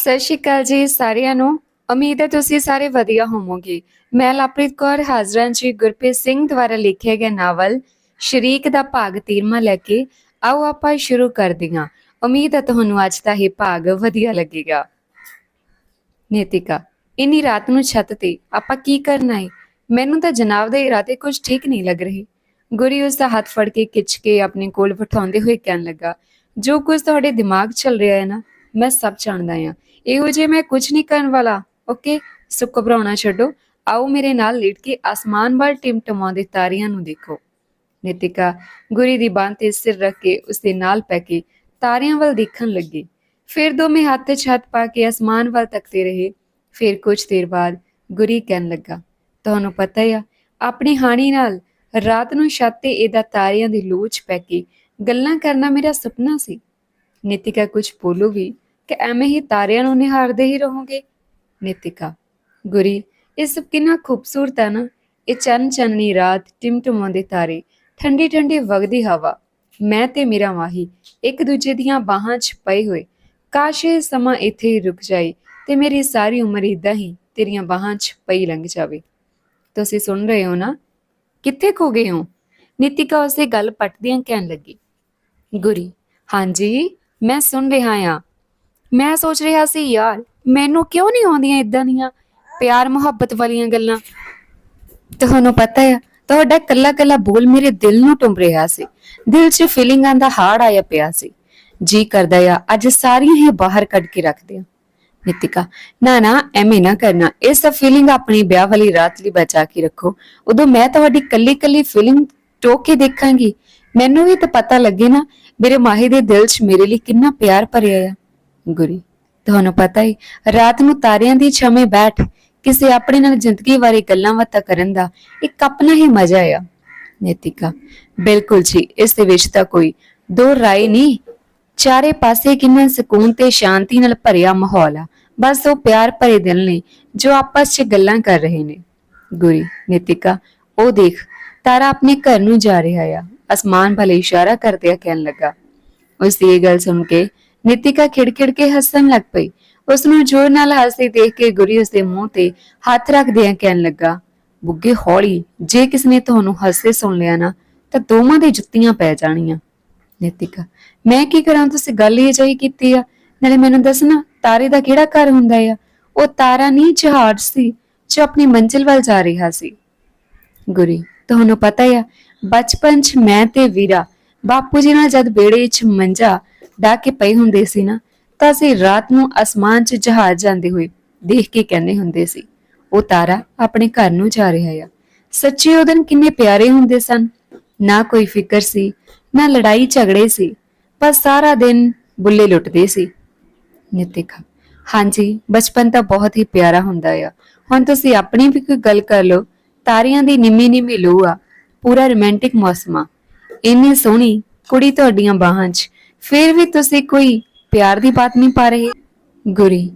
ਸਤਿ ਸ਼੍ਰੀ ਅਕਾਲ ਜੀ ਸਾਰਿਆਂ ਨੂੰ। ਉਮੀਦ ਹੈ ਤੁਸੀਂ ਸਾਰੇ ਵਧੀਆ ਹੋਵੋਗੇ। ਮੈਂ ਲਵਪ੍ਰੀਤ ਕੌਰ, ਹਾਜ਼ਰਾਂ ਜੀ ਗੁਰਪ੍ਰੀਤ ਸਿੰਘ ਦੁਆਰਾ ਲਿਖਿਆ ਗਿਆ ਨਾਵਲ, ਸ਼ਰੀਕ ਦਾ ਭਾਗ 13ਵਾਂ ਲੈ ਕੇ ਆਓ ਆਪਾਂ ਸ਼ੁਰੂ ਕਰਦੇ ਹਾਂ। ਉਮੀਦ ਹੈ ਤੁਹਾਨੂੰ ਅੱਜ ਦਾ ਇਹ ਭਾਗ ਵਧੀਆ ਲੱਗੇਗਾ। ਨੀਤਿਕਾ, ਇਨੀ ਰਾਤ ਨੂੰ ਛੱਤ ਤੇ ਆਪਾਂ ਕੀ ਕਰਨਾ ਹੈ? ਮੈਨੂੰ ਤਾਂ ਜਨਾਬ ਦੇ ਇਰਾਦੇ ਕੁਝ ਠੀਕ ਨਹੀਂ ਲੱਗ ਰਹੇ। ਗੁਰੀ ਉਸ ਦਾ ਹੱਥ ਫੜ ਕੇ ਖਿੱਚ ਕੇ ਆਪਣੇ ਕੋਲ ਬਿਠਾਉਂਦੇ ਹੋਏ ਕਹਿਣ ਲੱਗਾ, ਜੋ ਕੁਝ ਤੁਹਾਡੇ ਦਿਮਾਗ 'ਚ ਚੱਲ ਰਿਹਾ ਹੈ ਨਾ ਮੈਂ ਸਭ ਜਾਣਦਾ ਹਾਂ। ਇਹੋ ਜੇ ਮੈਂ ਕੁਝ ਨਹੀਂ ਕਰਨ ਵਾਲਾ। ਓਕੇ ਸੋ ਘਬਰਾਉਣਾ ਛੱਡੋ। ਆਓ ਮੇਰੇ ਨਾਲ ਲੇਟ ਕੇ ਅਸਮਾਨ ਵੱਲ ਟਿਮਟਮਾਉਂਦੇ ਤਾਰਿਆਂ ਨੂੰ ਦੇਖੋ। ਨਿਤਿਕਾ ਗੁਰੀ ਦੀ ਬਾਂਹ ਤੇ ਸਿਰ ਰੱਖ ਕੇ ਉਸ ਦੇ ਨਾਲ ਪੈ ਕੇ ਤਾਰਿਆਂ ਵੱਲ ਦੇਖਣ ਲੱਗੀ। ਫਿਰ ਦੋਵੇਂ ਹੱਥ 'ਚ ਹੱਥ ਪਾ ਕੇ ਆਸਮਾਨ ਵੱਲ ਤੱਕਦੇ ਰਹੇ। ਫਿਰ ਕੁਝ ਦੇਰ ਬਾਅਦ ਗੁਰੀ ਕਹਿਣ ਲੱਗਾ, ਤੁਹਾਨੂੰ ਪਤਾ ਆ, ਆਪਣੀ ਹਾਣੀ ਨਾਲ ਰਾਤ ਨੂੰ ਛੱਤ ਤੇ ਇਹਦਾ ਤਾਰਿਆਂ ਦੀ ਲੋਚ ਪੈ ਕੇ ਗੱਲਾਂ ਕਰਨਾ ਮੇਰਾ ਸੁਪਨਾ ਸੀ। ਨਿਤਿਕਾ ਕੁਝ ਬੋਲੂਗੀ ਕਿ ਐਵੇਂ ਹੀ ਤਾਰਿਆਂ ਨੂੰ ਨਿਹਾਰਦੇ ਹੀ ਰਹੋਗੇ? ਨਿਤਿਕਾ, ਗੁਰੀ, ਇਹ ਸਭ ਕਿੰਨਾ ਖੂਬਸੂਰਤ ਹੈ ਨਾ? ਇਹ ਚੰਨ ਚੰਨੀ ਰਾਤ ਟਿਮਟਮਾਉਂਦੇ ਤਾਰੇ, ਠੰਡੀ ਠੰਡੀ ਵਗਦੀ ਹਵਾ, ਮੈਂ ਤੇ ਮੇਰਾ ਮਾਹੀ, ਇੱਕ ਦੂਜੇ ਦੀਆਂ ਬਾਹਾਂ 'ਚ ਪਏ ਹੋਏ। ਕਾਸ਼ ਇਹ ਸਮਾਂ ਇੱਥੇ ਹੀ ਰੁਕ ਜਾਏ ਤੇ ਮੇਰੀ ਸਾਰੀ ਉਮਰ ਇਦਾਂ ਹੀ ਤੇਰੀਆਂ ਬਾਹਾਂ 'ਚ ਪਈ ਲੰਘ ਜਾਵੇ। ਤੁਸੀਂ ਸੁਣ ਰਹੇ ਹੋ ਨਾ? ਕਿੱਥੇ ਖੋ ਗਏ ਹੋ? ਨਿਤਿਕਾ ਉਸੇ ਗੱਲ ਪਟਦਿਆਂ ਕਹਿਣ ਲੱਗੀ। ਗੁਰੀ, ਹਾਂਜੀ? ਮੈਂ ਸੁਣ ਰਿਹਾ ਆ। ਮੈਂ ਸੋਚ ਰਿਹਾ ਸੀ, ਯਾਰ ਮੈਨੂੰ ਕਿਉਂ ਨਹੀਂ ਆਉਂਦੀਆਂ ਇਦਾਂ ਦੀਆਂ ਪਿਆਰ ਮੁਹੱਬਤ ਵਾਲੀਆਂ ਗੱਲਾਂ? ਤੁਹਾਨੂੰ ਪਤਾ ਹੈ, ਤੁਹਾਡਾ ਕੱਲਾ ਕੱਲਾ ਬੋਲ ਮੇਰੇ ਦਿਲ ਨੂੰ ਟੁੰਬ ਰਿਹਾ ਸੀ। ਦਿਲ 'ਚ ਫੀਲਿੰਗਾਂ ਦਾ ਹਾੜ ਆਇਆ ਪਿਆ ਸੀ। ਜੀ ਕਰਦਾ ਆ, ਅੱਜ ਸਾਰੀਆਂ ਹੀ ਬਾਹਰ ਕੱਢ ਕੇ ਰੱਖ ਦਿਆਂ ਨਿਤਿਕਾ, ਨਾ ਨਾ, ਐਵੇਂ ਨਾ ਕਰਨਾ। ਇਹ ਸਭ ਫੀਲਿੰਗ ਆਪਣੀ ਵਿਆਹ ਵਾਲੀ ਰਾਤ ਲਈ ਬਚਾ ਕੇ ਰੱਖੋ। ਉਦੋਂ ਮੈਂ ਤੁਹਾਡੀ ਕੱਲੀ ਕੱਲੀ ਫੀਲਿੰਗ ਟੋਕ ਕੇ ਦੇਖਾਂਗੀ। ਮੈਨੂੰ ਵੀ ਤਾਂ ਪਤਾ ਲੱਗੇ ਨਾ ਮੇਰੇ ਮਾਹੀ ਦੇ ਦਿਲ 'ਚ ਮੇਰੇ ਲਈ ਕਿੰਨਾ ਪਿਆਰ ਭਰਿਆ ਆ। ਗੁਰੀ, ਤੁਹਾਨੂੰ ਪਤਾ ਹੀ ਰਾਤ ਨੂੰ ਤਾਰਿਆਂ ਦੀ ਛਾਵੇਂ ਬੈਠ ਕਿਸੇ ਆਪਣੇ ਨਾਲ ਜ਼ਿੰਦਗੀ ਬਾਰੇ ਗੱਲਾਂ ਬਾਤਾਂ ਕਰਨ ਦਾ ਇੱਕ ਆਪਣਾ ਹੀ ਮਜ਼ਾ ਆ। ਨਿਤਿਕਾ, ਬਿਲਕੁਲ ਜੀ, ਇਸ ਦੇ ਵਿੱਚ ਤਾਂ ਕੋਈ ਦੋ ਰਾਏ ਨਹੀਂ। ਚਾਰੇ ਪਾਸੇ ਕਿੰਨਾ ਸਕੂਨ ਤੇ ਸ਼ਾਂਤੀ ਨਾਲ ਭਰਿਆ ਮਾਹੌਲ ਆ। ਬਸ ਉਹ ਪਿਆਰ ਭਰੇ ਦਿਲ ਨੇ ਜੋ ਆਪਸ 'ਚ ਗੱਲਾਂ ਕਰ ਰਹੇ ਨੇ। ਗੁਰੀ, ਨੈਤਿਕਾ, ਉਹ ਦੇਖ, ਤਾਰਾ ਆਪਣੇ ਘਰ ਨੂੰ ਜਾ ਰਿਹਾ ਆ। ਅਸਮਾਨ ਵੱਲ ਇਸ਼ਾਰਾ ਕਰਦਿਆਂ ਕਹਿਣ ਲੱਗਾ। ਉਸ ਦੀ ਇਹ ਗੱਲ ਸੁਣ ਕੇ ਨਿਤਿਕਾ ਖਿੜਖਿੜ ਕੇ ਹੱਸਣ ਲੱਗ ਪਈ। ਉਸ ਨੂੰ ਜ਼ੋਰ ਨਾਲ ਹੱਸਦੀ ਦੇਖ ਕੇ ਗੁਰੀ ਉਸ ਦੇ ਮੂੰਹ ਤੇ ਹੱਥ ਰੱਖਦਿਆਂ ਕਹਿਣ ਲੱਗਾ, ਬੁੱਗੇ ਹੌਲੀ, ਜੇ ਕਿਸ ਨੇ ਤੁਹਾਨੂੰ ਹੱਸਦੇ ਸੁਣ ਲਿਆ ਨਾ, ਤਾਂ ਦੋਵਾਂ ਦੇ ਜੁੱਤੀਆਂ ਪੈ ਜਾਣੀਆਂ। ਨਿਤਿਕਾ, ਮੈਂ ਕੀ ਕਰਾਂ? ਤੁਸੀਂ ਗੱਲ ਇਹ ਜਾਈ ਕੀਤੀ ਆ। ਨਾਲੇ ਮੈਨੂੰ ਦੱਸਣਾ ਤਾਰੇ ਦਾ ਕਿਹੜਾ ਘਰ ਹੁੰਦਾ ਆ? ਉਹ ਤਾਰਾ ਨਹੀਂ ਜਹਾਜ਼ ਸੀ, ਜੋ ਆਪਣੀ ਮੰਜ਼ਿਲ ਵੱਲ ਜਾ ਰਿਹਾ ਸੀ। ਗੁਰੀ, ਤੁਹਾਨੂੰ ਪਤਾ ਆ ਬਚਪਨ 'ਚ ਮੈਂ ਤੇ ਵੀਰਾ ਬਾਪੂ ਜੀ ਨਾਲ ਜਦ ਬੇੜੇ 'ਚ ਮੰਜਾ ਡਾ ਕੇ ਪਏ ਹੁੰਦੇ ਸੀ ਨਾ, ਤਾਂ ਅਸੀਂ ਰਾਤ ਨੂੰ ਅਸਮਾਨ 'ਚ ਜਹਾਜ਼ ਜਾਂਦੇ ਹੋਏ ਦੇਖ ਕੇ ਕਹਿੰਦੇ ਹੁੰਦੇ ਸੀ, ਉਹ ਤਾਰਾ ਆਪਣੇ ਘਰ ਨੂੰ ਜਾ ਰਿਹਾ ਆ। ਸੱਚੇ ਉਹ ਦਿਨ ਕਿੰਨੇ ਪਿਆਰੇ ਹੁੰਦੇ ਸਨ। ਨਾ ਕੋਈ ਫਿਕਰ ਸੀ, ਨਾ ਲੜਾਈ ਝਗੜੇ ਸੀ, ਪਰ ਸਾਰਾ ਦਿਨ ਬੁੱਲੇ ਲੁੱਟਦੇ ਸੀ। ਨਿਤਿਕਾ, ਹਾਂਜੀ, ਬਚਪਨ ਤਾਂ ਬਹੁਤ ਹੀ ਪਿਆਰਾ ਹੁੰਦਾ ਆ। ਹੁਣ ਤੁਸੀਂ ਆਪਣੀ ਵੀ ਕੋਈ ਗੱਲ ਕਰ ਲਓ, ਤਾਰਿਆਂ ਦੀ ਨਿੰਮੀ ਨਿੰਮੀ ਲੋ ਆ। ਪੂਰਾ ਰੋਮਾਂਟਿਕ ਮੌਸਮ ਆ। ਇੰਨੀ ਸੋਹਣੀ ਕੁੜੀ ਤੁਹਾਡੀਆਂ ਬਾਹਾਂ 'ਚ। ਫਿਰ ਵੀ ਤੁਸੀਂ ਕੋਈ ਪਿਆਰ ਦੀ ਬਾਤ ਨਹੀਂ ਪਾ ਰਹੇ? ਗੁਰੀ,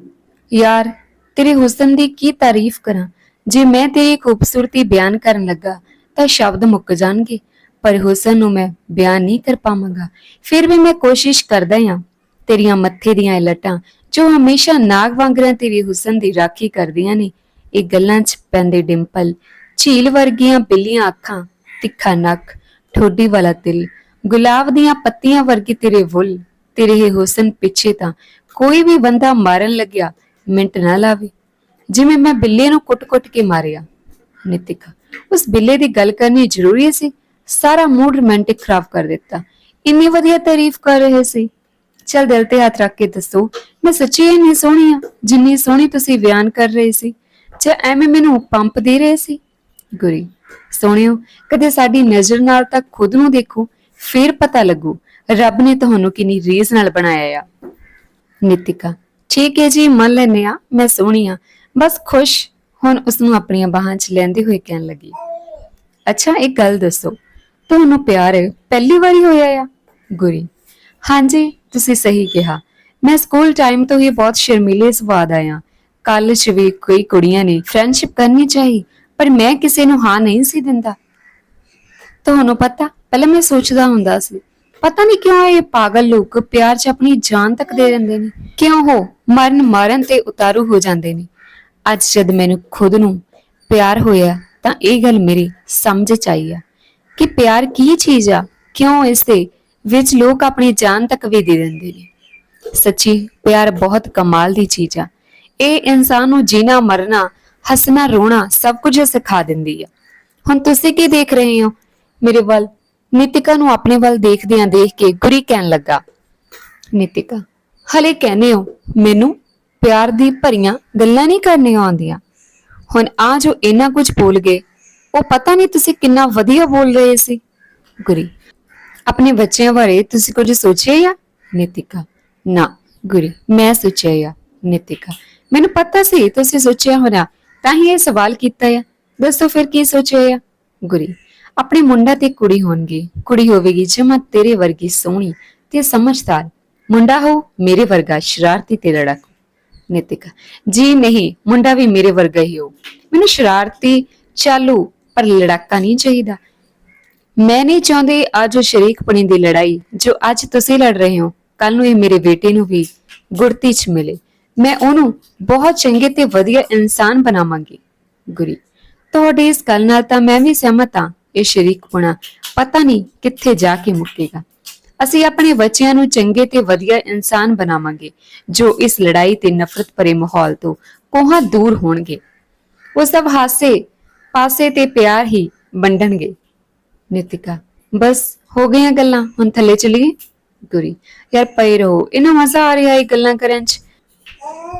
ਯਾਰ, ਤੇਰੇ ਹੁਸਨ ਦੀ ਕੀ ਤਾਰੀਫ ਕਰਾਂ? ਜੇ ਮੈਂ ਤੇਰੀ ਖੂਬਸੂਰਤੀ ਬਿਆਨ ਕਰਨ ਲੱਗਾ, ਤਾਂ ਸ਼ਬਦ ਮੁੱਕ ਜਾਣਗੇ। ਪਰ ਹੁਸਨ ਨੂੰ ਮੈਂ ਬਿਆਨ ਨਹੀਂ ਕਰ ਪਾਵਾਂਗਾ। ਫਿਰ ਵੀ ਮੈਂ ਕੋਸ਼ਿਸ਼ ਕਰਦਾ ਹਾਂ ਤੇਰੀਆਂ ਮੱਥੇ ਦੀਆਂ ਇਹ ਲਟਾਂ, ਜੋ ਹਮੇਸ਼ਾ ਨਾਗ ਵਾਂਗਰਾਂ ਤੇਰੇ ਹੁਸਨ ਦੀ ਰਾਖੀ ਕਰਦੀਆਂ ਨੇ, ਇਹ ਗੱਲਾਂ 'ਚ ਪੈਂਦੇ ਡਿੰਪਲ। ਝੀਲ ਵਰਗੀਆਂ ਬਿੱਲੀਆਂ ਅੱਖਾਂ ਤਿੱਖਾ ਨੱਕ, ਠੋਡੀ ਵਾਲਾ ਤਿਲ, ਗੁਲਾਬ ਦੀਆਂ ਪੱਤੀਆਂ ਵਰਗੀ ਤੇਰੇ ਫੁੱਲ ਤੇਰੇ ਇਹ ਹੁਸਨ ਪਿੱਛੇ ਤਾਂ ਕੋਈ ਵੀ ਬੰਦਾ ਮਾਰਨ ਲੱਗਿਆ ਮਿੰਟ ਨਾ ਲਾਵੇ। ਜਿਵੇਂ ਮੈਂ ਬਿੱਲੇ ਨੂੰ ਕੁੱਟ-ਕੁੱਟ ਕੇ ਮਾਰਿਆ। ਨਿਤਿਕਾ, ਉਸ ਬਿੱਲੇ ਦੀ ਗੱਲ ਕਰਨੀ ਜ਼ਰੂਰੀ ਸੀ। ਸਾਰਾ ਮੂਡ ਰੋਮਾਂਟਿਕ ਖਰਾਬ ਕਰ ਦਿੱਤਾ। ਇੰਨੀ ਵਧੀਆ ਤਾਰੀਫ ਕਰ ਰਹੇ ਸੀ। ਚਲ ਦਿਲ ਤੇ ਹੱਥ ਰੱਖ ਕੇ ਦੱਸੋ, ਮੈਂ ਸੱਚੀ ਇੰਨੀ ਸੋਹਣੀ ਆ ਜਿੰਨੀ ਸੋਹਣੀ ਤੁਸੀਂ ਬਿਆਨ ਕਰ ਰਹੇ ਸੀ। ਜਾਂ ਐਵੇਂ ਮੈਨੂੰ ਪੰਪ ਦੇ ਰਹੇ ਸੀ? ਗੁਰੀ ਸੋਹਣਿਓ, ਕਦੇ ਸਾਡੀ ਨਜ਼ਰ ਨਾਲ ਤਾਂ ਖੁਦ ਨੂੰ ਦੇਖੋ, ਫਿਰ ਪਤਾ ਲੱਗੂ ਰੱਬ ਨੇ ਤੁਹਾਨੂੰ ਕਿੰਨੀ ਰੀਸ ਨਾਲ ਬਣਾਇਆ ਆ। ਨਿਤਿਕਾ ਠੀਕ ਹੈ ਜੀ ਮੰਨ ਲੈਨੇ ਆ, ਮੈਂ ਸੋਹਣੀ ਆ, ਬਸ ਖੁਸ਼, ਹੁਣ ਉਸ ਨੂੰ ਆਪਣੀਆਂ ਬਾਹਾਂ 'ਚ ਲੈਂਦੇ ਹੋਏ ਕਹਿਣ ਲੱਗੀ। ਅੱਛਾ, ਇੱਕ ਗੱਲ ਦੱਸੋ, ਤੁਹਾਨੂੰ ਪਿਆਰ ਪਹਿਲੀ ਵਾਰੀ ਹੋਇਆ ਆ? ਗੁਰੀ, ਹਾਂਜੀ, ਤੁਸੀਂ ਸਹੀ ਕਿਹਾ, ਮੈਂ ਸਕੂਲ ਟਾਈਮ ਤੋਂ ਹੀ ਬਹੁਤ ਸ਼ਰਮੀਲੇ ਸੁਭਾਅ ਆਇਆ ਆ। ਕਾਲਜ 'ਚ ਵੀ ਕੋਈ ਕੁੜੀਆਂ ਨੇ ਫਰੈਂਡਸ਼ਿਪ ਕਰਨੀ ਚਾਹੀ ਪਰ ਮੈਂ ਕਿਸੇ ਨੂੰ ਹਾਂ ਨਹੀਂ ਸੀ ਦਿੰਦਾ। ਤੁਹਾਨੂੰ ਪਤਾ, ਪਹਿਲਾਂ ਮੈਂ ਸੋਚਦਾ ਹੁੰਦਾ ਸੀ, ਪਤਾ ਨਹੀਂ ਕਿਉਂ ਇਹ ਪਾਗਲ ਲੋਕ ਪਿਆਰ 'ਚ ਆਪਣੀ ਜਾਨ ਤੱਕ ਦੇ ਦਿੰਦੇ ਨੇ। ਕਿਉਂ ਉਹ ਮਰਨ ਮਾਰਨ ਤੇ ਉਤਾਰੂ ਹੋ ਜਾਂਦੇ ਨੇ। ਅੱਜ ਜਦ ਮੈਨੂੰ ਖੁਦ ਨੂੰ ਪਿਆਰ ਹੋਇਆ, ਤਾਂ ਇਹ ਗੱਲ ਮੇਰੀ ਸਮਝ 'ਚ ਆਈ ਆ ਕਿ ਪਿਆਰ ਕੀ ਚੀਜ਼ ਆ, ਕਿਉਂ ਇਸ ਦੇ ਵਿੱਚ ਲੋਕ ਆਪਣੀ ਜਾਨ ਤੱਕ ਵੀ ਦੇ ਦਿੰਦੇ ਨੇ। ਸੱਚੀ, ਪਿਆਰ ਬਹੁਤ ਕਮਾਲ ਦੀ ਚੀਜ਼ ਆ। ਇਹ ਇਨਸਾਨ ਨੂੰ ਜੀਣਾ ਮਰਨਾ ਹੱਸਣਾ, ਰੋਣਾ ਸਭ ਕੁਝ ਸਿਖਾ ਦਿੰਦੀ ਆ। ਹੁਣ ਤੁਸੀਂ ਕੀ ਦੇਖ ਰਹੇ ਹੋ? ਮੇਰੇ ਵੱਲ ਨਿਤਿਕਾ ਨੂੰ ਆਪਣੇ ਵੱਲ ਦੇਖਦਿਆਂ ਦੇਖ ਕੇ ਗੁਰੀ ਕਹਿਣ ਲੱਗਾ, ਨਿਤਿਕਾ, ਹਲੇ ਕਹਿੰਦੇ ਹੋ, ਮੈਨੂੰ ਪਿਆਰ ਦੀ ਭਰੀਆਂ ਗੱਲਾਂ ਨਹੀਂ ਕਰਨੀਆਂ ਆਉਂਦੀਆਂ। ਹੁਣ ਆ ਜੋ ਇੰਨਾ ਕੁਝ ਬੋਲ ਗਏ, ਉਹ ਪਤਾ ਨਹੀਂ ਤੁਸੀਂ ਕਿੰਨਾ ਵਧੀਆ ਬੋਲ ਰਹੇ ਸੀ। ਗੁਰੀ, ਆਪਣੇ ਬੱਚਿਆਂ ਬਾਰੇ ਤੁਸੀਂ ਕੁਝ ਸੋਚਿਆ ਜਾਂ? ਨਿਤਿਕਾ, ਨਾ, ਗੁਰੀ, ਮੈਂ ਸੋਚਿਆ ਜਾਂ, ਨਿਤਿਕਾ। ਮੈਨੂੰ ਪਤਾ ਸੀ ਤੁਸੀਂ ਸੋਚਿਆ ਹੋਣਾ ਤਾਂ ਹੀ ਇਹ ਸਵਾਲ ਕੀਤਾ ਆ। ਦੱਸੋ ਫਿਰ ਕੀ ਸੋਚਿਆ ਹੈ ਗੁਰੀ, ਆਪਣੇ ਮੁੰਡਾ ਤੇ ਕੁੜੀ ਹੋਣਗੇ। ਕੁੜੀ ਹੋਵੇਗੀ ਜਮਾ ਤੇਰੇ ਵਰਗੀ ਸੋਹਣੀ ਤੇ ਸਮਝਦਾਰ। ਮੁੰਡਾ ਹੋ ਮੇਰੇ ਵਰਗਾ ਸ਼ਰਾਰਤੀ ਤੇ ਲੜਕ। ਨਿਤਿਕਾ, ਜੀ ਨਹੀਂ, ਮੁੰਡਾ ਵੀ ਮੇਰੇ ਵਰਗਾ ਹੀ ਹੋ ਮੈਨੂੰ ਸ਼ਰਾਰਤੀ ਚਾਲੂ, ਪਰ ਲੜਾਕਾ ਨਹੀਂ ਚਾਹੀਦਾ। ਮੈਂ ਨਹੀਂ ਚਾਹੁੰਦੀ ਅੱਜ ਉਹ ਸ਼ਰੀਕਪਣੀ ਦੀ ਲੜਾਈ, ਜੋ ਅੱਜ ਤੁਸੀਂ ਲੜ ਰਹੇ ਹੋ। ਕੱਲ ਨੂੰ ਇਹ ਮੇਰੇ ਬੇਟੇ ਨੂੰ ਵੀ ਗੁੜਤੀ 'ਚ ਮਿਲੇ। ਮੈਂ ਉਹਨੂੰ ਬਹੁਤ ਚੰਗੇ ਤੇ ਵਧੀਆ ਇਨਸਾਨ ਬਣਾਵਾਂਗੀ। ਗੁਰੀ, ਤੁਹਾਡੇ ਇਸ ਗੱਲ ਨਾਲ ਤਾਂ ਮੈਂ ਵੀ ਸਹਿਮਤ ਹਾਂ, ਇਹ ਸ਼ਰੀਕਪਣਾ ਪਤਾ ਨਹੀਂ ਕਿੱਥੇ ਜਾ ਕੇ ਮੁੱਕੇਗਾ। ਅਸੀਂ ਆਪਣੇ ਬੱਚਿਆਂ ਨੂੰ ਚੰਗੇ ਤੇ ਵਧੀਆ ਇਨਸਾਨ ਬਣਾਵਾਂਗੇ, ਜੋ ਇਸ ਲੜਾਈ ਤੇ ਨਫ਼ਰਤ ਭਰੇ ਮਾਹੌਲ ਤੋਂ ਕੋਹਾਂ ਦੂਰ ਹੋਣਗੇ। ਉਹ ਸਭ ਹਾਸੇ, ਪਾਸੇ ਤੇ ਪਿਆਰ ਹੀ ਵੰਡਣਗੇ। ਨਿਤਿਕਾ, ਬਸ ਹੋ ਗਈਆਂ ਗੱਲਾਂ, ਹੁਣ ਥੱਲੇ ਚਲੀਏ? ਗੁਰੀ, ਯਾਰ ਪਈ ਰਹੋ ਇਹਨਾਂ ਮਜ਼ਾ ਆ ਰਿਹਾ ਇਹ ਗੱਲਾਂ ਕਰਨ ਚ।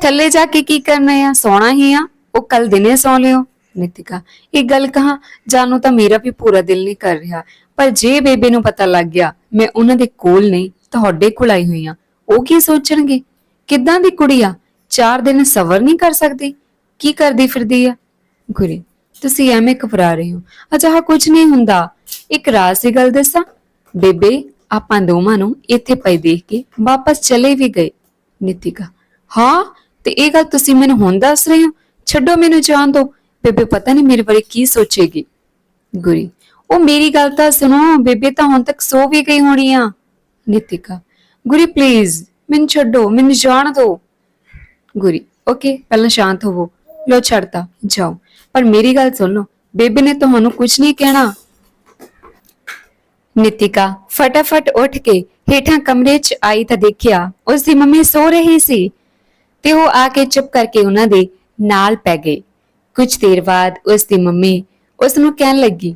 ਥੱਲੇ ਜਾ ਕੇ ਕੀ ਕਰਨਾ ਆ? ਸੌਣਾ ਹੀ ਆ। ਉਹ ਕੱਲ ਦਿਨੇ ਸੌ ਲਿਓ। ਨਿਤਿਕਾ, ਇਹ ਗੱਲ ਕਹਾ? ਜਾਨੂ ਤਾਂ ਮੇਰਾ ਵੀ ਪੂਰਾ ਦਿਲ ਨਹੀਂ ਕਰ ਰਿਹਾ। ਪਰ ਜੇ ਬੇਬੇ ਨੂੰ ਪਤਾ ਲੱਗ ਗਿਆ, ਮੈਂ ਉਹਨਾਂ ਦੇ ਕੋਲ ਨਹੀਂ, ਤੁਹਾਡੇ ਕੋਲ ਆਈ ਹੋਈ ਆ। ਉਹ ਕੀ ਸੋਚਣਗੇ? ਕਿੱਦਾਂ ਦੀ ਕੁੜੀ ਆ? ਚਾਰ ਦਿਨ ਸਬਰ ਨਹੀਂ ਕਰ ਸਕਦੀ? ਕੀ ਕਰਦੀ ਫਿਰਦੀ ਆ? ਗੁਰੀ, ਤੁਸੀਂ ਐਵੇਂ ਘਬਰਾ ਰਹੇ ਹੋ। ਅਜਿਹਾ ਕੁਝ ਨਹੀਂ ਹੁੰਦਾ। ਇੱਕ ਰਾਜ਼ ਦੀ ਗੱਲ ਦੱਸਾਂ? ਬੇਬੇ, ਆਪਾਂ ਦੋਵਾਂ ਨੂੰ ਇੱਥੇ ਪਈ ਦੇਖ ਕੇ ਵਾਪਸ ਚਲੇ ਵੀ ਗਏ। ਨਿਤਿਕਾ ਹਾਂ, ਤੇ ਇਹ ਗੱਲ ਤੁਸੀਂ ਮੈਨੂੰ ਹੁਣ ਦੱਸ ਰਹੇ ਹੋ। ਛੱਡੋ ਮੈਨੂੰ ਜਾਣ ਦਿਓ ਬੇਬੇ, ਪਤਾ ਨਹੀਂ ਮੇਰੇ ਬਾਰੇ ਕੀ ਸੋਚੇਗੀ। ਗੁਰੀ, ਉਹ ਮੇਰੀ ਗੱਲ ਤਾਂ ਸੁਣੋ। ਬੇਬੇ ਤਾਂ ਹੁਣ ਤੱਕ ਸੋ ਵੀ ਗਈ ਹੋਣੀ ਆ। ਨਿਤਿਕਾ, ਗੁਰੀ ਪਲੀਜ਼ ਮੈਨੂੰ ਛੱਡੋ, ਮੈਨੂੰ ਜਾਣ ਦਿਓ ਗੁਰੀ ਓਕੇ ਪਹਿਲਾਂ ਸ਼ਾਂਤ ਹੋਵੋ। ਲੋ ਛੱਡਤਾ, ਜਾਓ। ਪਰ ਮੇਰੀ ਗੱਲ ਸੁਣ ਲਓ ਬੇਬੇ ਨੇ ਤੁਹਾਨੂੰ ਕੁਝ ਨਹੀਂ ਕਹਿਣਾ। ਨਿਤਿਕਾ, ਫਟਾਫਟ ਉੱਠ ਕੇ ਹੇਠਾਂ ਕਮਰੇ 'ਚ ਆਈ ਤਾਂ ਦੇਖਿਆ ਉਸ ਦੀ ਮੰਮੀ ਸੋ ਰਹੀ ਸੀ। ਤੇ ਉਹ ਆ ਕੇ ਚੁੱਪ ਕਰਕੇ ਉਹਨਾਂ ਦੇ ਨਾਲ ਪੈ ਗਈ ਕੁਝ ਦੇਰ ਬਾਅਦ ਉਸ ਦੀ ਮੰਮੀ ਉਸ ਨੂੰ ਕਹਿਣ ਲੱਗੀ,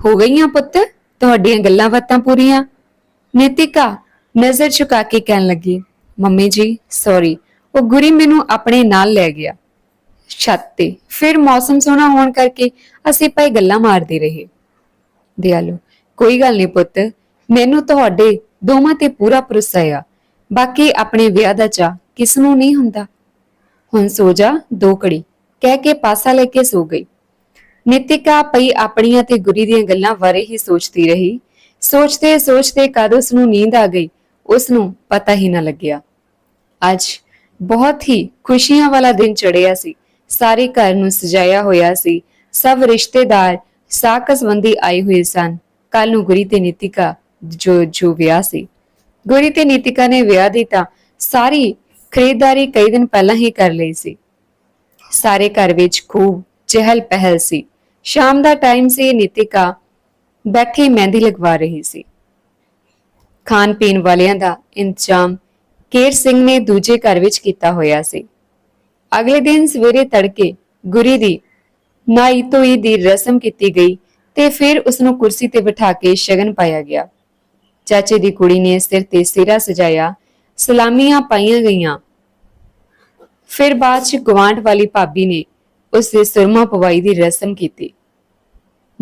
ਹੋ ਗਈਆਂ ਪੁੱਤ, ਤੁਹਾਡੀਆਂ ਗੱਲਾਂ ਬਾਤਾਂ ਪੂਰੀਆਂ? ਨਿਤਿਕਾ ਨਜ਼ਰ ਝੁਕਾ ਕੇ ਕਹਿਣ ਲੱਗੀ, ਮੰਮੀ ਜੀ ਸੌਰੀ ਉਹ ਗੁਰੀ ਮੈਨੂੰ ਆਪਣੇ ਨਾਲ ਲੈ ਗਿਆ। ਛੱਤ ਤੇ ਫਿਰ ਮੌਸਮ ਸੋਹਣਾ ਹੋਣ ਕਰਕੇ ਅਸੀਂ ਪਈ ਗੱਲਾਂ ਮਾਰਦੇ ਰਹੇ। ਦਿਆਲੂ, ਕੋਈ ਗੱਲ ਨਹੀਂ ਪੁੱਤ, ਮੈਨੂੰ ਤੁਹਾਡੇ ਦੋਵਾਂ ਤੇ ਪੂਰਾ ਭਰੋਸਾ ਆ। ਬਾਕੀ ਆਪਣੇ ਵਿਆਹ ਦਾ ਚਾ ਕਿਸ ਨੂੰ ਨਹੀਂ ਹੁੰਦਾ। ਹੁਣ ਸੋ ਜਾ, ਦੋ ਕੜੀ ਕਹਿ ਕੇ ਪਾਸਾ ਲੈ ਕੇ ਸੋ ਗਈ। ਨਿਤਿਕਾ ਪਈ ਆਪਣੀਆਂ ਤੇ ਗੁਰੀ ਦੀਆਂ ਗੱਲਾਂ ਬਾਰੇ ਹੀ ਸੋਚਦੀ ਰਹੀ। ਸੋਚਦੇ ਸੋਚਦੇ ਕਦ ਉਸ ਨੂੰ ਨੀਂਦ ਆ ਗਈ। ਉਸ ਨੂੰ ਪਤਾ ਹੀ ਨਾ ਲੱਗਿਆ। ਅੱਜ ਬਹੁਤ ਹੀ ਖੁਸ਼ੀਆਂ ਵਾਲਾ ਦਿਨ ਚੜਿਆ ਸੀ। ਸਾਰੇ ਘਰ ਨੂੰ ਸਜਾਇਆ ਹੋਇਆ ਸੀ। ਸਭ ਰਿਸ਼ਤੇਦਾਰ ਸਾਕਸਬੰਦੀ ਆਏ ਹੋਏ ਸਨ। ਕੱਲ ਨੂੰ ਗੁਰੀ ਤੇ ਨੀਤਿਕਾ ਜੋ ਜੋ ਵਿਆਹ ਸੀ। ਗੁਰੀ ਤੇ ਨੀਤਿਕਾ ਨੇ ਵਿਆਹ ਦੀ ਤਾਂ ਸਾਰੀ ਖਰੀਦਦਾਰੀ ਕਈ ਦਿਨ ਪਹਿਲਾਂ ਹੀ ਕਰ ਲਈ ਸੀ। ਸਾਰੇ ਘਰ ਵਿੱਚ ਖੂਬ ਚਹਿਲ ਪਹਿਲ ਸੀ। ਸ਼ਾਮ ਦਾ ਟਾਈਮ ਸੀ, ਨਿਤਿਕਾ ਬੈਠੀ ਮਹਿੰਦੀ ਲਗਵਾ ਰਹੀ ਸੀ। ਖਾਣ ਪੀਣ ਵਾਲਿਆਂ ਦਾ ਇੰਤਜ਼ਾਮ ਕੇਰ ਸਿੰਘ ਨੇ ਦੂਜੇ ਘਰ ਵਿੱਚ ਕੀਤਾ ਹੋਇਆ ਸੀ। ਅਗਲੇ ਦਿਨ ਸਵੇਰੇ ਤੜਕੇ ਗੁਰੀ ਦੀ ਨਾਈ ਤੋਈ ਦੀ ਰਸਮ ਕੀਤੀ ਗਈ ਤੇ ਫਿਰ ਉਸ ਨੂੰ ਕੁਰਸੀ ਤੇ ਬਿਠਾ ਕੇ ਸ਼ਗਨ ਪਾਇਆ ਗਿਆ। ਚਾਚੇ ਦੀ ਕੁੜੀ ਨੇ ਸਿਰ ਤੇ ਸਿਰਾ ਸਜਾਇਆ ਸਲਾਮੀਆਂ ਪਾਈਆਂ ਗਈਆਂ। ਫਿਰ ਬਾਅਦ ਚ ਗਵਾਂਢ ਵਾਲੀ ਭਾਬੀ ਨੇ ਉਸ ਦੇ ਸੁਰਮਾ ਪਵਾਈ ਦੀ ਰਸਮ ਕੀਤੀ।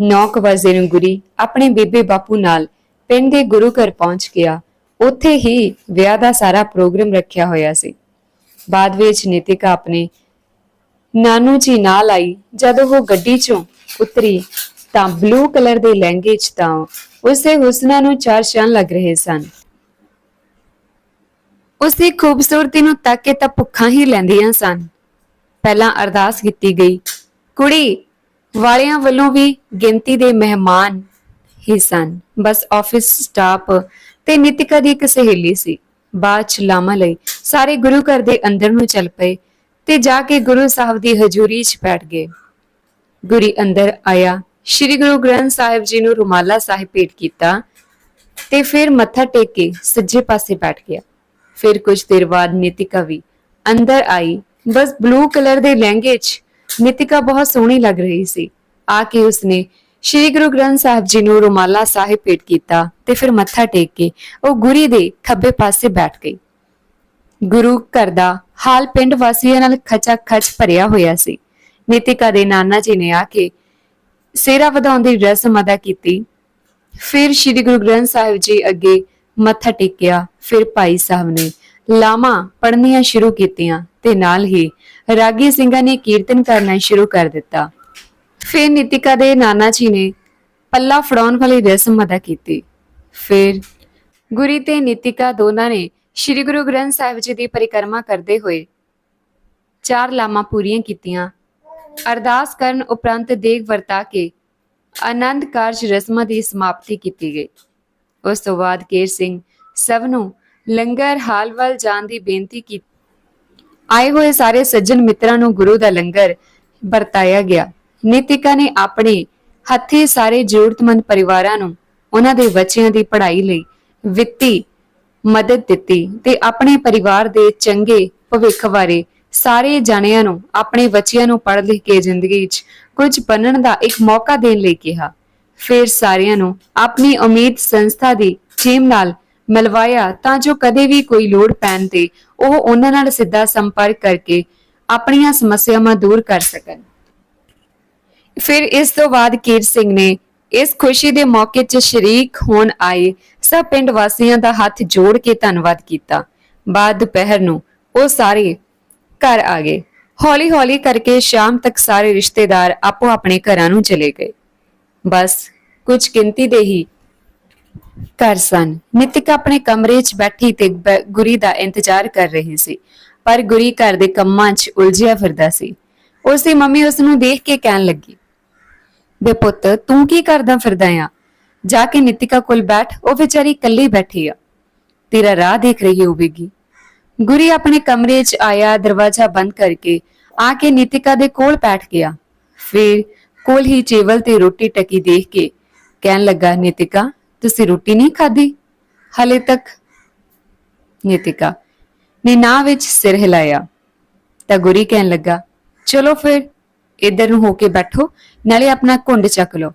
9 ਵਜੇ ਨੂੰ ਗੁਰੀ ਆਪਣੇ ਬੇਬੇ ਬਾਪੂ ਨਾਲ ਪਿੰਡ ਦੇ ਗੁਰੂ ਘਰ ਪਹੁੰਚ ਗਿਆ। ਉੱਥੇ ਹੀ ਵਿਆਹ ਦਾ ਸਾਰਾ ਪ੍ਰੋਗਰਾਮ ਰੱਖਿਆ ਹੋਇਆ ਸੀ। ਬਾਅਦ ਵਿੱਚ ਨਿਤਿਕਾ ਆਪਣੇ ਨਾਨੂ ਜੀ ਨਾਲ ਆਈ। ਜਦੋਂ ਉਹ ਗੱਡੀ ਚੋਂ ਉਤਰੀ ਤਾਂ ਬਲੂ ਕਲਰ ਦੇ ਲਹਿੰਗੇ 'ਚ ਤਾਂ ਉਸੇ ਹੁਸਨਾ ਨੂੰ ਚਾਰ ਚੰਨ ਲੱਗ ਰਹੇ ਸਨ। ਉਸੇ ਖੂਬਸੂਰਤੀ ਨੂੰ ਤੱਕ ਕੇ ਤਾਂ ਭੁੱਖਾਂ ਹੀ ਲੈਂਦੀਆਂ ਸਨ। ਪਹਿਲਾਂ ਅਰਦਾਸ ਕੀਤੀ ਗਈ, ਕੁੜੀ, ਵਾਲਿਆਂ ਵੱਲੋਂ ਵੀ ਗਿਣਤੀ ਦੇ ਮਹਿਮਾਨ ਹੀ ਸਨ। ਬਸ ਆਫਿਸ ਸਟਾਫ ਤੇ ਨਿਤਿਕਾ ਦੀ ਇੱਕ ਸਹੇਲੀ ਸੀ। ਬਾਅਦ ਚ ਲਾਮਾ ਲਈ ਸਾਰੇ ਗੁਰੂ ਘਰ ਦੇ ਅੰਦਰ ਨੂੰ ਚੱਲ ਪਏ ਤੇ ਜਾ ਕੇ ਗੁਰੂ ਸਾਹਿਬ ਦੀ ਹਜ਼ੂਰੀ 'ਚ ਬੈਠ ਗਏ। ਗੁਰੀ ਅੰਦਰ ਆਇਆ, ਸ੍ਰੀ ਗੁਰੂ ਗ੍ਰੰਥ ਸਾਹਿਬ ਜੀ ਨੂੰ ਰੁਮਾਲਾ ਸਾਹਿਬ ਭੇਟ ਕੀਤਾ ਤੇ ਫਿਰ ਮੱਥਾ ਟੇਕ ਕੇ ਸੱਜੇ ਪਾਸੇ ਬੈਠ ਗਿਆ। ਫਿਰ ਕੁਝ ਦੇਰ ਬਾਅਦ ਨਿਤਿਕਾ ਵੀ ਅੰਦਰ ਆਈ। ਬਸ ਬਲੂ ਕਲਰ ਦੇ ਲਹਿੰਗੇ 'ਚ ਨਿਤਿਕਾ ਬਹੁਤ ਸੋਹਣੀ ਲੱਗ ਰਹੀ ਸੀ। ਆ ਕੇ ਉਸਨੇ ਸ੍ਰੀ ਗੁਰੂ ਗ੍ਰੰਥ ਸਾਹਿਬ ਜੀ ਨੂੰ ਰੁਮਾਲਾ ਸਾਹਿਬ ਭੇਟ ਕੀਤਾ ਤੇ ਫਿਰ ਮੱਥਾ ਟੇਕ ਕੇ ਉਹ ਗੁਰੀ ਦੇ ਖੱਬੇ ਪਾਸੇ ਬੈਠ ਗਈ। ਗੁਰੂ ਘਰ ਦਾ ਹਾਲ ਪਿੰਡ ਵਾਸੀਆਂ ਨਾਲ ਖਚਾ ਖਚ ਭਰਿਆ ਹੋਇਆ ਸੀ। ਨਿਤਿਕਾ ਦੇ ਨਾਨਾ ਜੀ ਨੇ ਆ ਕੇ ਸੇਰਾ ਵਧਾਉਣ ਦੀ ਰਸਮ ਅਦਾ ਕੀਤੀ। ਫਿਰ ਸ੍ਰੀ ਗੁਰੂ ਗ੍ਰੰਥ ਸਾਹਿਬ ਜੀ ਅੱਗੇ ਮੱਥਾ ਟੇਕਿਆ। ਫਿਰ ਭਾਈ ਸਾਹਿਬ ਨੇ ਲਾਮਾ ਪੜਨੀਆਂ ਸ਼ੁਰੂ ਕੀਤੀਆਂ ਤੇ ਨਾਲ ਹੀ ਰਾਗੀ ਸਿੰਘਾਂ ਨੇ ਕੀਰਤਨ ਕਰਨਾ ਸ਼ੁਰੂ ਕਰ ਦਿੱਤਾ। ਫਿਰ ਨਿਤਿਕਾ ਦੇ ਨਾਨਾ ਜੀ ਨੇ ਪੱਲਾ ਫੜਾਉਣ ਵਾਲੀ ਰਸਮ ਅਦਾ ਕੀਤੀ। ਫਿਰ ਗੁਰੀ ਤੇ ਨਿਤਿਕਾ ਦੋਨਾਂ ਨੇ ਸ੍ਰੀ ਗੁਰੂ ਗ੍ਰੰਥ ਸਾਹਿਬ ਜੀ ਦੀ ਪਰਿਕਰਮਾ ਕਰਦੇ ਹੋਏ ਚਾਰ ਲਾਮਾ ਪੂਰੀਆਂ ਕੀਤੀਆਂ। ਅਰਦਾਸ ਕਰਨ ਉਪਰੰਤ ਦੇਗ ਵਰਤਾ ਕੇ ਆਨੰਦ ਕਾਰਜ ਰਸਮਾਂ ਦੀ ਸਮਾਪਤੀ ਕੀਤੀ ਗਈ। ਉਸ ਤੋਂ ਬਾਅਦ ਕੇਰ ਸਿੰਘ ਸਭ ਨੂੰ ਲੰਗਰ ਹਾਲ ਵੱਲ ਜਾਣ ਦੀ ਬੇਨਤੀ ਕੀਤੀ ਆਏ ਹੋਏ ਸਾਰੇ ਸੱਜਣ ਮਿੱਤਰਾਂ ਨੂੰ ਗੁਰੂ ਦਾ ਲੰਗਰ ਵਰਤਾਇਆ ਗਿਆ। ਨਿਤਿਕਾ ਨੇ ਆਪਣੇ ਹੱਥੀ ਸਾਰੇ ਜ਼ਰੂਰਤਮੰਦ ਪਰਿਵਾਰਾਂ ਨੂੰ ਉਹਨਾਂ ਦੇ ਬੱਚਿਆਂ ਦੀ ਪੜ੍ਹਾਈ ਲਈ ਵਿੱਤੀ ਮਦਦ ਦਿੱਤੀ ਤੇ ਆਪਣੇ ਪਰਿਵਾਰ ਦੇ ਚੰਗੇ ਭਵਿੱਖ ਬਾਰੇ ਸਾਰੇ ਜਾਣਿਆਂ ਨੂੰ, ਆਪਣੇ ਬੱਚਿਆਂ ਨੂੰ ਪੜ੍ਹ ਲਿਖ ਕੇ ਜ਼ਿੰਦਗੀ 'ਚ ਕੁਝ ਬਣਨ ਦਾ ਇੱਕ ਮੌਕਾ ਦੇਣ ਲਈ ਕਿਹਾ। ਫਿਰ ਸਾਰਿਆਂ ਨੂੰ ਆਪਣੀ ਉਮੀਦ ਸੰਸਥਾ ਦੀ ਟੀਮ ਨਾਲ ਮਿਲਵਾਇਆ ਤਾਂ ਜੋ ਕਦੇ ਵੀ ਕੋਈ ਲੋੜ ਪੈਣ ਤੇ ਉਹ ਉਹਨਾਂ ਨਾਲ ਸਿੱਧਾ ਸੰਪਰਕ ਕਰਕੇ ਆਪਣੀਆਂ ਸਮੱਸਿਆਵਾਂ ਦੂਰ ਕਰ ਸਕਣ। ਫਿਰ ਇਸ ਤੋਂ ਬਾਅਦ ਕੀਰ ਸਿੰਘ ਨੇ ਇਸ ਖੁਸ਼ੀ ਦੇ ਮੌਕੇ 'ਚ ਸ਼ਰੀਕ ਹੋਣ ਆਏ ਸਭ ਪਿੰਡ ਵਾਸੀਆਂ ਦਾ ਹੱਥ ਜੋੜ ਕੇ ਧੰਨਵਾਦ ਕੀਤਾ। ਬਾਅਦ ਦੁਪਹਿਰ ਨੂੰ ਉਹ ਸਾਰੇ ਘਰ ਆ ਗਏ। ਹੌਲੀ-ਹੌਲੀ ਕਰਕੇ ਸ਼ਾਮ ਤੱਕ ਸਾਰੇ ਰਿਸ਼ਤੇਦਾਰ ਆਪੋ ਆਪਣੇ ਘਰਾਂ ਨੂੰ ਚਲੇ ਗਏ। ਬਸ ਕੁਝ ਗਿਣਤੀ ਦੇ ਹੀ। ਘਰ ਸਨ। ਨਿਤਿਕਾ ਆਪਣੇ ਕਮਰੇ 'ਚ ਬੈਠੀ ਤੇ ਬ- ਗੁਰੀ ਦਾ ਇੰਤਜ਼ਾਰ ਕਰ ਰਹੀ ਸੀ। ਪਰ ਗੁਰੀ ਘਰ ਦੇ ਕੰਮਾਂ 'ਚ ਉਲਝਿਆ ਫਿਰਦਾ ਸੀ। ਉਸ ਦੀ ਮੰਮੀ ਉਸ ਨੂੰ ਦੇਖ ਕੇ ਕਹਿਣ ਲੱਗੀ ਬੇ ਪੁੱਤ, ਤੂੰ ਕੀ ਕਰਦਾ ਫਿਰਦਾ ਆ? ਜਾ ਕੇ ਨਿਤਿਕਾ ਕੋਲ ਬੈਠ, ਉਹ ਵਿਚਾਰੀ ਇਕੱਲੀ ਬੈਠੀ ਆ। ਤੇਰਾ ਰਾਹ ਦੇਖ ਰਹੀ ਹੋਵੇਗੀ। ਗੁਰੀ ਆਪਣੇ ਕਮਰੇ 'ਚ ਆਇਆ, ਦਰਵਾਜ਼ਾ ਬੰਦ ਕਰਕੇ ਆ ਕੇ ਨਿਤਿਕਾ ਦੇ ਕੋਲ ਬੈਠ ਗਿਆ। ਫਿਰ ਕੋਲ ਹੀ ਚੇਵਲ ਤੇ ਰੋਟੀ ਟਕੀ ਦੇਖ ਕੇ ਕਹਿਣ ਲੱਗਾ, ਨਿਤਿਕਾ, ਤੁਸੀਂ ਰੋਟੀ ਨਹੀਂ ਖਾਧੀ? ਹਲੇ ਤੱਕ। ਨਿਤਿਕਾ, ਨੇ ਨਾ ਵਿੱਚ ਸਿਰ ਹਿਲਾਇਆ। ਤਾਂ ਗੁਰੀ ਕਹਿਣ ਲੱਗਾ, ਚਲੋ ਫਿਰ, ਇੱਧਰ ਨੂੰ ਹੋ ਕੇ ਬੈਠੋ, ਨਾਲੇ ਆਪਣਾ ਘੁੰਡ ਚੱਕ ਲਓ।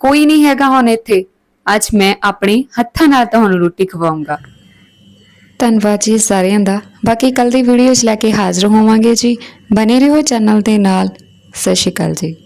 ਕੋਈ ਨਹੀਂ ਹੈਗਾ ਹੁਣ ਇੱਥੇ। ਅੱਜ ਮੈਂ ਆਪਣੇ ਹੱਥਾਂ ਨਾਲ ਤੁਹਾਨੂੰ ਰੋਟੀ ਖਵਾਉਂਗਾ। ਧੰਨਵਾਦ ਜੀ ਸਾਰਿਆਂ ਦਾ। ਬਾਕੀ ਕੱਲ ਦੀ ਵੀਡੀਓ ਚ ਲੈ ਕੇ ਹਾਜ਼ਰ ਹੋਵਾਂਗੇ ਜੀ। ਬਨੇ ਰਹੋ ਚੈਨਲ ਦੇ ਨਾਲ। ਸਤਿ ਸ਼੍ਰੀ ਅਕਾਲ ਜੀ।